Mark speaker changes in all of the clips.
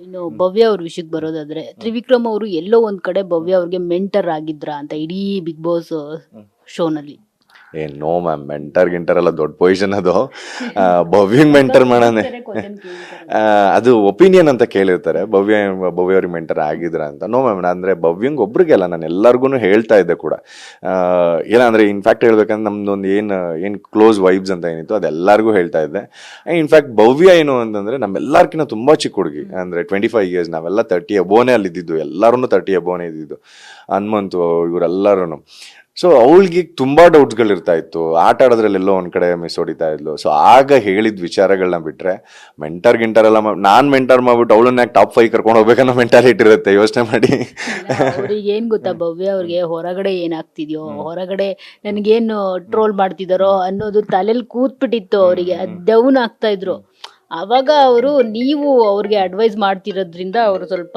Speaker 1: ಇನ್ನು ಭವ್ಯ ಅವ್ರ ವಿಷಯಕ್ಕೆ ಬರೋದಾದ್ರೆ ತ್ರಿವಿಕ್ರಮ್ ಅವರು ಎಲ್ಲೋ ಒಂದ್ ಕಡೆ ಭವ್ಯ ಅವ್ರಿಗೆ ಮೆಂಟರ್ ಆಗಿದ್ರ ಅಂತ ಇಡೀ ಬಿಗ್ ಬಾಸ್ ಶೋನಲ್ಲಿ
Speaker 2: ಏ ನೋ ಮ್ಯಾಮ್ ಮೆಂಟರ್ ಗಿಂಟರ್ ಎಲ್ಲ ದೊಡ್ಡ ಪೊಸಿಷನ್ ಅದು. ಭವ್ಯ ಭವ್ಯಂಗ್ ಮೆಂಟರ್ ಮಾಡೋಣ ಅದು ಒಪಿನಿಯನ್ ಅಂತ ಕೇಳಿರ್ತಾರೆ. ಭವ್ಯ ಭವ್ಯ ಅವ್ರಿಗೆ ಮೆಂಟರ್ ಆಗಿದ್ರ ಅಂತ. ನೋ ಮ್ಯಾಮ್ ಅಂದ್ರೆ ಭವ್ಯಂಗ್ ಒಬ್ರಿಗೆಲ್ಲ ನಾನು ಎಲ್ಲರಿಗೂ ಹೇಳ್ತಾ ಇದ್ದೆ ಕೂಡ. ಇಲ್ಲ ಏನಂದ್ರೆ ಇನ್ಫ್ಯಾಕ್ಟ್ ಹೇಳ್ಬೇಕಂದ್ರೆ ನಮ್ದೊಂದು ಏನು ಏನು ಕ್ಲೋಸ್ ವೈಬ್ಸ್ ಅಂತ ಏನಿತ್ತು ಅದೆಲ್ಲರಿಗೂ ಹೇಳ್ತಾ ಇದ್ದೆ. ಇನ್ಫ್ಯಾಕ್ಟ್ ಭವ್ಯ ಏನು ಅಂತಂದ್ರೆ ನಮ್ಮೆಲ್ಲರ್ಕಿನ್ನ ತುಂಬಾ ಚಿಕ್ಕ ಹುಡುಗಿ. ಅಂದ್ರೆ ಟ್ವೆಂಟಿ ಫೈವ್ ಇಯರ್ಸ್ ನಾವೆಲ್ಲ ತರ್ಟಿ ಅಬೋನೇ ಅಲ್ಲಿ ಇದ್ದಿದ್ದು ಎಲ್ಲರೂ ತರ್ಟಿ ಅಬೋನೇ ಇದ್ದಿದ್ದು. ಹನುಮಂತು ಇವರೆಲ್ಲರೂ ಸೊ ಅವಳಿಗೆ ತುಂಬಾ ಡೌಟ್ಸ್ಗಳು ಇರ್ತಾ ಇತ್ತು. ಆಟ ಆಡೋದ್ರಲ್ಲೆಲ್ಲೋ ಒಂದ್ ಕಡೆ ಮಿಸ್ ಹೊಡಿತಾ ಇದ್ಲು. ಸೊ ಆಗ ಹೇಳಿದ ವಿಚಾರಗಳನ್ನ ಬಿಟ್ರೆ ಮೆಂಟರ್ ಗಿಂಟರ್ ಎಲ್ಲ ನಾನ್ ಮೆಂಟರ್ ಮಾಡ್ಬಿಟ್ಟು ಅವಳನ್ನ ಟಾಪ್ ಫೈವ್ ಕರ್ಕೊಂಡು ಹೋಗ್ಬೇಕನ್ನೋ ಮೆಂಟಾಲಿಟಿ ಇರುತ್ತೆ. ಯೋಚನೆ ಮಾಡಿ.
Speaker 1: ಅವ್ರಿಗೆ ಏನ್ ಗೊತ್ತಾ ಭವ್ಯ? ಅವ್ರಿಗೆ ಹೊರಗಡೆ ಏನಾಗ್ತಿದ್ಯೋ? ಹೊರಗಡೆ ನನ್ಗೇನು ಟ್ರೋಲ್ ಮಾಡ್ತಿದಾರೋ ಅನ್ನೋದು ತಲೆಯಲ್ಲಿ ಕೂತ್ಬಿಟ್ಟಿತ್ತು ಅವರಿಗೆ. ಡೌನ್ ಆಗ್ತಾ ಇದ್ರು. ಅವಾಗ ಅವರು ನೀವು ಅವ್ರಿಗೆ ಅಡ್ವೈಸ್ ಮಾಡ್ತಿರೋದ್ರಿಂದ ಅವರು ಸ್ವಲ್ಪ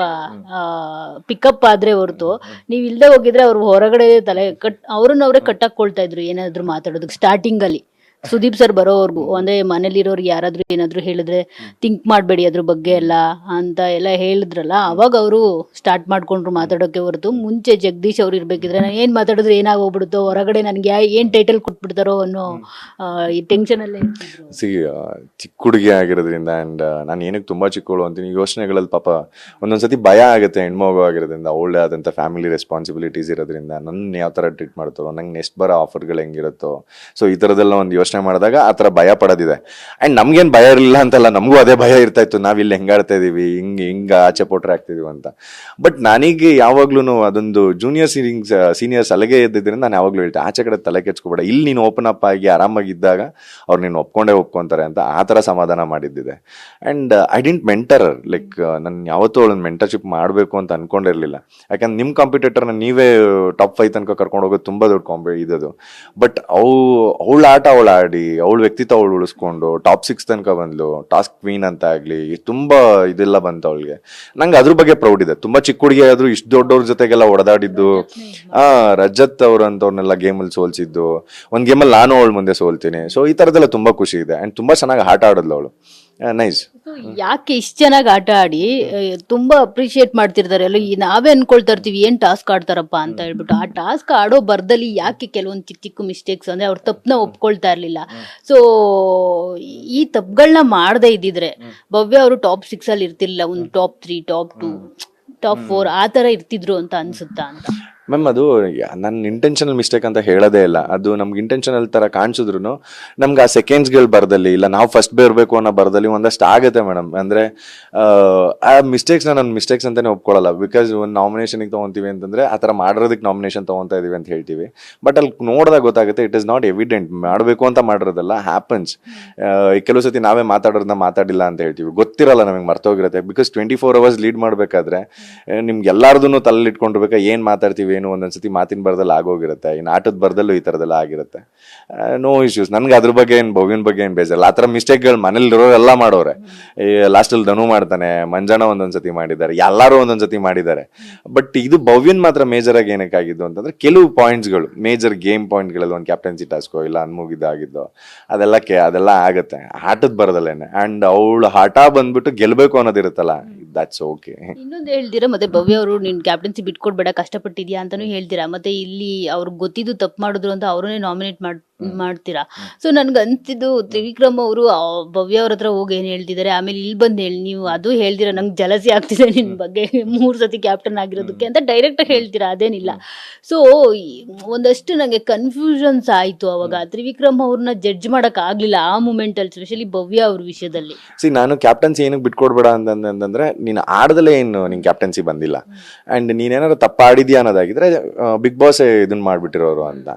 Speaker 1: ಪಿಕಪ್ ಆದ್ರೆ ಹೊರತು. ನೀವು ಇಲ್ಲದೆ ಹೋಗಿದ್ರೆ ಅವ್ರು ಹೊರಗಡೆ ತಲೆ ಕಟ್ ಅವ್ರನ್ನ ಅವರೇ ಕಟ್ಟಾಕೊಳ್ತಾ ಇದ್ರು ಏನಾದ್ರು ಮಾತಾಡೋದಕ್ಕೆ ಸ್ಟಾರ್ಟಿಂಗ್ ಅಲ್ಲಿ. ಸುದೀಪ್ ಸರ್ ಬರೋವರೆಗೂ, ಅಂದ್ರೆ ಮನೇಲಿರೋರು ಯಾರಾದ್ರೂ ಏನಾದ್ರು ಹೇಳಿದ್ರೆ ಥಿಂಕ್ ಮಾಡಬೇಡಿ ಅದ್ರ ಬಗ್ಗೆ ಎಲ್ಲ ಅಂತ ಎಲ್ಲ ಹೇಳಿದ್ರಲ್ಲ, ಅವಾಗ ಅವರು ಸ್ಟಾರ್ಟ್ ಮಾಡ್ಕೊಂಡ್ರು ಮಾತಾಡೋಕೆ ಹೊರತು. ಮುಂಚೆ ಜಗದೀಶ್ ಅವ್ರು ಇರ್ಬೇಕಿದ್ರೆ ನಾನು ಏನ್ ಮಾತಾಡಿದ್ರೆ ಏನಾಗೋಗ್ಬಿಡುತ್ತೋ ಹೊರಗಡೆ ನನಗೆ ಯಾ, ಏನ್ ಟೈಟಲ್ ಕೊಟ್ಬಿಡ್ತಾರೋ ಅನ್ನೋ ಈ ಟೆನ್ಷನ್ ಅಲ್ಲೇ
Speaker 2: ಸಿ ಚಿಕ್ಕ ಹುಡುಗಿ ಆಗಿರೋದ್ರಿಂದ ಅಂಡ್ ನಾನು ಏನಕ್ಕೆ ತುಂಬಾ ಚಿಕ್ಕವಳು ಅಂತೀನಿ ಯೋಚನೆಗಳಲ್ಲಿ ಪಾಪ ಒಂದೊಂದ್ಸತಿ ಭಯ ಆಗುತ್ತೆ, ಹೆಣ್ಮಗು ಆಗಿರೋದ್ರಿಂದ ಅವಳೇ ಆದಂಥ ಫ್ಯಾಮಿಲಿ ರೆಸ್ಪಾನ್ಸಿಬಿಲಿಟೀಸ್ ಇರೋದ್ರಿಂದ ನನ್ನ ಯಾವ ಥರ ಟ್ರೀಟ್ ಮಾಡ್ತಾರೋ, ನಂಗೆ ನೆಕ್ಸ್ಟ್ ಬರೋ ಆಫರ್ಗಳು ಹೆಂಗಿರುತ್ತೋ. ಸೊ ಈ ಥರದ್ದೆಲ್ಲ ಒಂದು ಯೋಚನೆ ಮಾಡಿದಾಗ ಆ ಥರ ಭಯ ಪಡೋದಿದೆ. ಆ್ಯಂಡ್ ನಮ್ಗೇನು ಭಯ ಇರಲಿಲ್ಲ ಅಂತಲ್ಲ, ನಮಗೂ ಅದೇ ಭಯ ಇರ್ತಾ ಇತ್ತು. ನಾವು ಇಲ್ಲಿ ಹೆಂಗಾಡ್ತಾ ಇದೀವಿ, ಹಿಂಗೆ ಹಿಂಗೆ ಆಚೆ ಪೋಟ್ರೆ ಆಗ್ತಿದೀವಿ ಅಂತ. ಬಟ್ ನನಗೆ ಯಾವಾಗ್ಲೂ ಅದೊಂದು ಜೂನಿಯರ್ ಸೀನಿಂಗ್ಸ್ ಸೀನಿಯರ್ಸ್ ಅಲ್ಲಿಗೆ ಇದ್ದಿದ್ದರಿಂದ ನಾನು ಯಾವಾಗಲೂ ಹೇಳ್ತೆ, ಆಚೆ ಕಡೆ ತಲೆ ಕೆಚ್ಕೋಬೇಡ ಇಲ್ಲಿ ನೀನು ಓಪನ್ ಅಪ್ ಆಗಿ ಆರಾಮಾಗಿದ್ದಾಗ ಅವ್ರು ನೀನು ಒಪ್ಕೊಂಡೇ ಒಪ್ಕೊಂತಾರೆ ಅಂತ ಆ ಥರ ಸಮಾಧಾನ ಮಾಡಿದ್ದಿದೆ. And I didn't mentor like ನಾನು ಯಾವತ್ತೂ ಅವಳನ್ನು ಮೆಂಟರ್ಶಿಪ್ ಮಾಡಬೇಕು ಅಂತ ಅನ್ಕೊಂಡಿರಲಿಲ್ಲ. ಯಾಕಂದ್ರೆ ನಿಮ್ಮ ಕಾಂಪಿಟೇಟರ್ನ ನೀವೇ ಟಾಪ್ ಫೈವ್ ತನಕ ಕರ್ಕೊಂಡು ಹೋಗೋದು ತುಂಬ ದೊಡ್ಡ ಕಾಂಪಿ ಇದದು ಬಟ್ ಅವು, ಅವಳ ಆಟ ಅವಳು ಆಡಿ ಅವಳ ವ್ಯಕ್ತಿತ್ವ ಅವಳು ಉಳಿಸ್ಕೊಂಡು ಟಾಪ್ ಸಿಕ್ಸ್ ತನಕ ಬಂದ್ಲು ಟಾಸ್ಕ್ ಕ್ವೀನ್ ಅಂತ ಆಗ್ಲಿ ತುಂಬಾ ಇದೆಲ್ಲ ಬಂತು ಅವಳಿಗೆ. ನಂಗೆ ಅದ್ರ ಬಗ್ಗೆ ಪ್ರೌಡ್ ಇದೆ. ತುಂಬಾ ಚಿಕ್ಕ ಹುಡುಗಿ ಆದ್ರೂ ಇಷ್ಟು ದೊಡ್ಡವ್ರ ಜೊತೆಗೆಲ್ಲ ಹೊಡೆದಾಡಿದ್ದು ಆ ರಜತ್ ಅವ್ರಂತವ್ರನ್ನೆಲ್ಲ ಗೇಮಲ್ಲಿ ಸೋಲ್ಸಿದ್ದು ಒಂದ್ ಗೇಮಲ್ಲಿ ನಾನು ಅವಳು ಮುಂದೆ ಸೋಲ್ತೀನಿ. ಸೊ ಈ ತರದೆಲ್ಲ ತುಂಬಾ ಖುಷಿ ಇದೆ. ಅಂಡ್ ತುಂಬಾ ಚೆನ್ನಾಗಿ ಆಟ ಆಡಿದ್ಲು ಅವಳು. ನೈಸ್
Speaker 1: ಯಾಕೆ ಇಷ್ಟು ಚೆನ್ನಾಗಿ ಆಟ ಆಡಿ ತುಂಬಾ ಅಪ್ರಿಶಿಯೇಟ್ ಮಾಡ್ತಿರ್ತಾರೆ. ಅಲ್ಲ ಈ ನಾವೇ ಅನ್ಕೊಳ್ತಾ ಇರ್ತೀವಿ ಏನ್ ಟಾಸ್ಕ್ ಆಡ್ತಾರಪ್ಪ ಅಂತ ಹೇಳ್ಬಿಟ್ಟು. ಆ ಟಾಸ್ಕ್ ಆಡೋ ಬರ್ದಲ್ಲಿ ಯಾಕೆ ಕೆಲವೊಂದು ಚಿಕ್ಕ ಚಿಕ್ಕ ಮಿಸ್ಟೇಕ್ಸ್ ಅಂದ್ರೆ ಅವ್ರ ತಪ್ಪನ ಒಪ್ಕೊಳ್ತಾ ಇರ್ಲಿಲ್ಲ. ಸೊ ಈ ತಪ್ಪುಗಳನ್ನ ಮಾಡದೇ ಇದ್ದಿದ್ರೆ ಭವ್ಯ ಅವರು ಟಾಪ್ ಸಿಕ್ಸ್ ಅಲ್ಲಿ ಇರ್ತಿರ್ಲಿಲ್ಲ ಒಂದು top three top two top four ಆ ತರ ಇರ್ತಿದ್ರು ಅಂತ ಅನ್ಸುತ್ತಾ ಅಂತ?
Speaker 2: ಮ್ಯಾಮ್ ಅದು ನನ್ನ ಇಂಟೆನ್ಷನಲ್ ಮಿಸ್ಟೇಕ್ ಅಂತ ಹೇಳೋದೇ ಇಲ್ಲ. ಅದು ನಮ್ಗೆ ಇಂಟೆನ್ಷನಲ್ ತರ ಕಾಣಿಸಿದ್ರು ನಮ್ಗೆ ಆ ಸೆಕೆಂಡ್ಸ್ಗಳು ಬರ್ದಲ್ಲಿ ಇಲ್ಲ ನಾವು ಫಸ್ಟ್ ಬೇರ್ಬೇಕು ಅನ್ನೋ ಬರ್ದಲ್ಲಿ ಒಂದಷ್ಟು ಆಗುತ್ತೆ ಮೇಡಮ್. ಅಂದ್ರೆ ಆ, ಮಿಸ್ಟೇಕ್ಸ್ನ ಮಿಸ್ಟೇಕ್ಸ್ ನನ್ನ ಮಿಸ್ಟೇಕ್ಸ್ ಅಂತಲೇ ಒಪ್ಕೊಳ್ಳಲ್ಲ ಬಿಕಾಸ್ ಒಂದು ನಾಮಿನೇಷನಿಗೆ ತಗೊಂತೀವಿ ಅಂತಂದ್ರೆ ಆ ಥರ ಮಾಡಿರೋದಕ್ಕೆ ನಾಮಿನೇಷನ್ ತೊಗೊತಾ ಇದೀವಿ ಅಂತ ಹೇಳ್ತೀವಿ. ಬಟ್ ಅಲ್ಲಿ ನೋಡಿದಾಗ ಗೊತ್ತಾಗುತ್ತೆ ಇಟ್ ಇಸ್ ನಾಟ್ ಎವಿಡೆಂಟ್ ಮಾಡಬೇಕು ಅಂತ ಮಾಡಿರೋದಲ್ಲ ಹ್ಯಾಪನ್ಸ್ ಕೆಲವು ಸತಿ ನಾವೇ ಮಾತಾಡೋದನ್ನ ಮಾತಾಡಿಲ್ಲ ಅಂತ ಹೇಳ್ತೀವಿ. ಗೊತ್ತಿರಲ್ಲ ನಮಗೆ ಮರ್ತೋಗಿರುತ್ತೆ. Because twenty four hours lead ಮಾಡಬೇಕಾದ್ರೆ ನಿಮ್ಗೆ ಎಲ್ಲಾರ್ದು ತಲೆಯಲ್ಲಿ ಏನು ಏನ್ ಮಾತಾಡ್ತೀವಿ? ಏನು ಒಂದೊಂದ್ಸತಿ ಮಾತಿನ ಬರದಲ್ಲಿ ಆಗೋಗಿರುತ್ತೆ, ಇನ್ನು ಆಟದ ಬರದಲ್ಲೂ ಈ ಥರದೆಲ್ಲ ಆಗಿರುತ್ತೆ. ನೋ ಇಶ್ಯೂಸ್ ನನಗೆ ಅದ್ರ ಬಗ್ಗೆ ಏನು, ಭವ್ಯನ ಬಗ್ಗೆ ಏನು ಬೇಜಾರಲ್ಲ ಆ ಥರ ಮಿಸ್ಟೇಕ್ಗಳು ಮನೇಲಿರೋರೆಲ್ಲ ಮಾಡೋರೆ. ಲಾಸ್ಟಲ್ಲಿ ಧನು ಮಾಡ್ತಾನೆ ಮಂಜಾನ ಒಂದೊಂದ್ಸತಿ ಮಾಡಿದ್ದಾರೆ, ಎಲ್ಲರೂ ಒಂದೊಂದ್ಸತಿ ಮಾಡಿದ್ದಾರೆ. ಬಟ್ ಇದು ಭವ್ಯನ್ ಮಾತ್ರ ಮೇಜರ್ ಆಗಿ ಆಗಿದ್ದು ಅಂತಂದ್ರೆ ಕೆಲವು ಪಾಯಿಂಟ್ಸ್ಗಳು ಮೇಜರ್ ಗೇಮ್ ಪಾಯಿಂಟ್ಗಳಲ್ಲಿ ಒಂದು ಕ್ಯಾಪ್ಟನ್ಸಿ ಟಾಸ್ಕೋ ಇಲ್ಲ ಅನ್ಮುಗಿದ್ದಾಗಿದ್ದು ಅದೆಲ್ಲ ಕೆ ಅದೆಲ್ಲ ಆಗುತ್ತೆ. ಆಟದ ಬರದಲ್ಲೇನೆ. ಆ್ಯಂಡ್ ಅವಳು ಹಠ ಬಂದ್ಬಿಟ್ಟು ಗೆಲ್ಬೇಕು ಅನ್ನೋದಿರುತ್ತಲ್ಲ ದಟ್ಸ್ ಓಕೆ
Speaker 1: ಇನ್ನೊಂದು ಹೇಳ್ತೀರಾ, ಮತ್ತೆ ಭವ್ಯ ಅವರು ನಿನ್ ಕ್ಯಾಪ್ಟನ್ಸಿ ಬಿಟ್ಕೊಡ್ಬೇಡ, ಕಷ್ಟಪಟ್ಟಿದ್ಯಾ ಅಂತಾನು ಹೇಳ್ತೀರಾ, ಮತ್ತೆ ಇಲ್ಲಿ ಅವ್ರಿಗೆ ಗೊತ್ತಿದ್ದು ತಪ್ಪು ಮಾಡಿದ್ರು ಅಂತ ಅವ್ರನ್ನೇ ನಾಮಿನೇಟ್ ಮಾಡ್ ಮಾಡ್ತೀರಾ? ಸೊ ನನ್ಗೆ ಅನ್ಸಿದ್ದು ತ್ರಿವಿಕ್ರಮ್ ಅವರು ಭವ್ಯ ಅವ್ರ ಹತ್ರ ಹೋಗಿ ಏನ್ ಹೇಳ್ತಿದ್ದಾರೆ ಆಮೇಲೆ ಇಲ್ಲಿ ಬಂದು ಹೇಳಿ ನೀವು ಅದು ಹೇಳ್ತೀರಾ ನಂಗೆ ಜಲಸಿ ಆಗ್ತಿದೆ ನಿನ್ ಬಗ್ಗೆ. ಮೂರ್ ಸತಿ ಕ್ಯಾಪ್ಟನ್ ಆಗಿರೋದಕ್ಕೆ ಅಂತ ಡೈರೆಕ್ಟ್ ಆಗಿ ಹೇಳ್ತೀರಾ ಅದೇನಿಲ್ಲ. ಸೊ ಒಂದಷ್ಟು ನಂಗೆ ಕನ್ಫ್ಯೂಷನ್ಸ್ ಆಯ್ತು ಅವಾಗ. ತ್ರಿವಿಕ್ರಮ್ ಅವ್ರನ್ನ ಜಡ್ಜ್ ಮಾಡಕ್ ಆಗ್ಲಿಲ್ಲ ಆ ಮೂಮೆಂಟ್ ಅಲ್ಲಿ ಸ್ಪೆಷಲಿ ಭವ್ಯ ಅವ್ರ ವಿಷಯದಲ್ಲಿ.
Speaker 2: ಸಿ ನಾನು ಕ್ಯಾಪ್ಟನ್ಸಿ ಏನಕ್ಕೆ ಬಿಟ್ಕೊಡ್ಬೇಡ ಅಂತಂದ್ರೆ ನೀನು ಆಡದಲ್ಲೇ ಏನು ನಿನ್ ಕ್ಯಾಪ್ಟನ್ಸಿ ಬಂದಿಲ್ಲ. ಅಂಡ್ ನೀನೇನಾದ್ರು ತಪ್ಪ ಆಡಿದ್ಯಾ ಅನ್ನೋದಾಗಿದ್ರೆ ಬಿಗ್ ಬಾಸ್ ಇದನ್ನ ಮಾಡ್ಬಿಟ್ಟಿರೋರು ಅಂತ.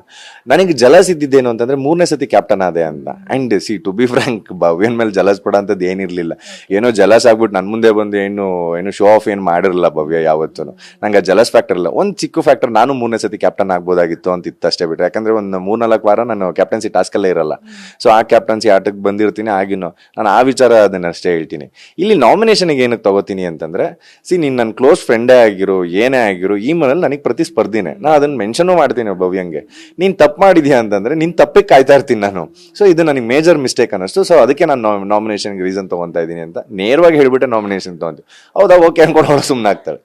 Speaker 2: ನನಗೆ ಜಲಸ್ ಇದ್ದಿದ್ದೇನು ಅಂತಂದ್ರೆ ಮೂರನೇ ಸತಿ ಕ್ಯಾಪ್ಟನ್ ಆದೆ ಅಂತ. And see to be frank ಭವ್ಯನ್ ಮೇಲೆ ಜಲಸ್ ಪಡ ಏನಿರಲಿಲ್ಲ. ಏನೋ ಜಲಸ್ ಆಗ್ಬಿಟ್ಟು ನನ್ ಮುಂದೆ ಬಂದು ಏನು ಏನು ಶೋ ಆಫ್ ಏನು ಮಾಡಿರಲಿಲ್ಲ ಭವ್ಯ ಯಾವತ್ತೂ ನಂಗೆ ಜಲಸ್ ಫ್ಯಾಕ್ಟರ್ ಇಲ್ಲ. ಒಂದು ಚಿಕ್ಕ ಫ್ಯಾಕ್ಟರ್ ನಾನು ಮೂರನೇ ಸತಿ ಕ್ಯಾಪ್ಟನ್ ಆಗ್ಬೋದಾಗಿತ್ತು ಅಂತ ಇತ್ತು ಅಷ್ಟೇ ಬಿಟ್ಟರೆ ಯಾಕಂದ್ರೆ ಒಂದು ಮೂರ್ನಾಲ್ಕು ವಾರ ನಾನು ಕ್ಯಾಪ್ಟನ್ಸಿ ಟಾಸ್ಕಲ್ಲೇ ಇರಲ್ಲ. ಸೊ ಆ ಕ್ಯಾಪ್ಟನ್ಸಿ ಆಟಕ್ಕೆ ಬಂದಿರ್ತೀನಿ ಆಗಿನೋ ನಾನು ಆ ವಿಚಾರ ಅದನ್ನ ಅಷ್ಟೇ ಹೇಳ್ತೀನಿ. ಇಲ್ಲಿ ನಾಮಿನೇಷನ್ಗೆ ಏನಕ್ಕೆ ತಗೋತೀನಿ ಅಂತಂದ್ರೆ ಸಿ ನೀನ್ ನನ್ನ ಕ್ಲೋಸ್ ಫ್ರೆಂಡೇ ಆಗಿರು, ಏನೇ ಆಗಿರು, ಈ ಮನೇಲಿ ನನಗೆ ಪ್ರತಿಸ್ಪರ್ಧಿನೇ. ನಾನು ಅದನ್ನ ಮೆನ್ಷನ್ ಮಾಡ್ತೀನಿ ಭವ್ಯಂಗೆ. ನೀನ್ ತಪ್ಪು ಮಾಡಿದ್ಯಾ ಅಂತಂದ್ರೆ, ನಿನ್ ತಪ್ಪಿಗೆ ಕಾಯ್ತಾ ಇರ್ತೀನಿ ನಾನು. ಸೊ ಇದು ನನಗೆ ಮೇಜರ್ ಮಿಸ್ಟೇಕ್ ಅನ್ನಿಸ್ತು. ಸೊ ಅದಕ್ಕೆ ನಾನು ನಾಮಿನೇಷನ್ಗೆ ರೀಸನ್ ತೊಗೊತಾ ಇದ್ದೀನಿ ಅಂತ ನೇರವಾಗಿ ಹೇಳ್ಬಿಟ್ಟೆ ನಾಮಿನೇಷನ್ ತೊಗೊಂತೀವಿ. ಹೌದಾ? ಓಕೆ ಅನ್ಕೊಂಡು ಅವಳು ಸುಮ್ಮನೆ ಆಗ್ತಾಳೆ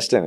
Speaker 2: ಅಷ್ಟೇ